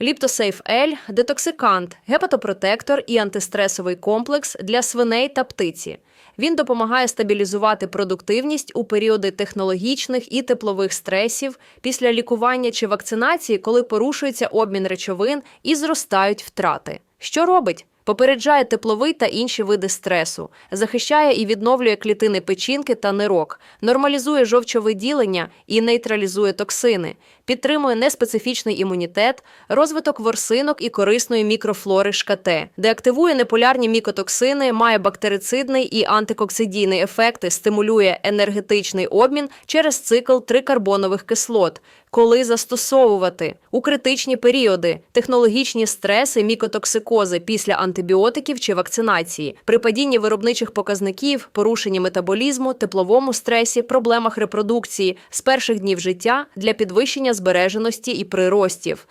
Ліптосейф L – детоксикант, гепатопротектор і антистресовий комплекс для свиней та птиці. Він допомагає стабілізувати продуктивність у періоди технологічних і теплових стресів після лікування чи вакцинації, коли порушується обмін речовин і зростають втрати. Що робить? Попереджає тепловий та інші види стресу, захищає і відновлює клітини печінки та нирок, нормалізує жовчовиділення і нейтралізує токсини, підтримує неспецифічний імунітет, розвиток ворсинок і корисної мікрофлори шкате, деактивує неполярні мікотоксини, має бактерицидний і антикоксидійний ефекти, стимулює енергетичний обмін через цикл трикарбонових кислот. Коли застосовувати у критичні періоди технологічні стреси, мікотоксикози після антибіотиків чи вакцинації, при падінні виробничих показників, порушенні метаболізму, тепловому стресі, проблемах репродукції з перших днів життя для підвищення збереженості і приростів.